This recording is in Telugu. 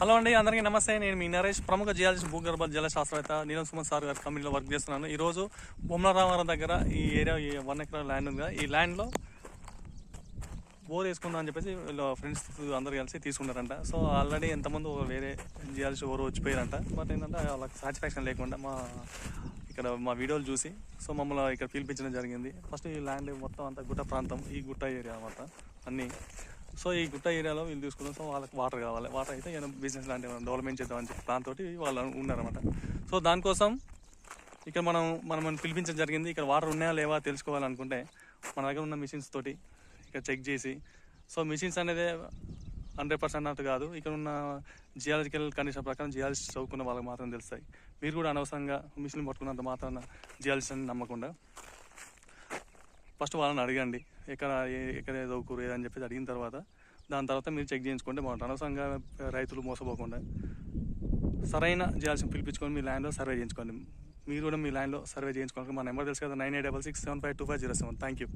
హలో అండి అందరికీ నమస్తే. నేను మీ నరేష్ ప్రముఖ జియాలజిస్ట్ భూగర్భ జల శాస్త్రవేత్త నీలం సుమన్ సార్ గారి కంపెనీలో వర్క్ చేస్తున్నాను. ఈరోజు బొమ్మలరామారం దగ్గర ఈ ఏరియా ఈ వన్ ఎకరా ల్యాండ్ ఉంది కదా ఈ ల్యాండ్లో బోర్ వేసుకుందాం అని చెప్పేసి వీళ్ళు ఫ్రెండ్స్ అందరు కలిసి తీసుకున్నారంట. సో ఆల్రెడీ ఎంతమంది వేరే జియాలజీ ఎవరు వచ్చిపోయారంట. బట్ ఏంటంటే వాళ్ళకి సాటిస్ఫాక్షన్ లేకుండా మా ఇక్కడ మా వీడియోలు చూసి సో మమ్మల్ని ఇక్కడ పిలిపించడం జరిగింది. ఫస్ట్ ఈ ల్యాండ్ మొత్తం అంతా గుట్ట ప్రాంతం ఈ గుట్ట ఏరియా అనమాట అన్నీ సో ఈ గుట్ట ఏరియాలో వీళ్ళు తీసుకున్నాం. సో వాళ్ళకి వాటర్ కావాలి. వాటర్ అయితే ఏమైనా బిజినెస్ లాంటివి ఏమైనా డెవలప్మెంట్ చేద్దామని చెప్పి దాంతో వాళ్ళు ఉన్నారన్నమాట. సో దానికోసం ఇక్కడ మనం మనం పిలిపించడం జరిగింది. ఇక్కడ వాటర్ ఉన్నాయా లేవా తెలుసుకోవాలనుకుంటే మన దగ్గర ఉన్న మిషన్స్ తోటి ఇక్కడ చెక్ చేసి సో మిషన్స్ అనేది హండ్రెడ్ పర్సెంట్ అంత కాదు. ఇక్కడ ఉన్న జియాలజికల్ కండిషన్ ప్రకారం జియాలజిస్ట్ చదువుకున్న వాళ్ళకి మాత్రం తెలుస్తాయి. మీరు కూడా అనవసరంగా మిషన్ పట్టుకున్నంత మాత్రాన జియాలజిస్ట్ అని నమ్మకుండా ఫస్ట్ వాళ్ళని అడగండి. ఎక్కడ ఏ- ఎక్కడ చదువుకోరు ఏదని చెప్పేసి అడిగిన తర్వాత దాని తర్వాత మీరు చెక్ చేయించుకుంటే బాగుంటుంది. అనవసరంగా రైతులు మోసపోకుండా సరైన చేయాల్సిన పిలిపించుకొని మీ ల్యాండ్లో సర్వే చేయించుకోండి. మీరు కూడా మీ ల్యాండ్లో సర్వే చేయించుకోవాలి మా నెంబర్ తెలుసు కదా nine eight double six seven five two five zero seven. Thank you.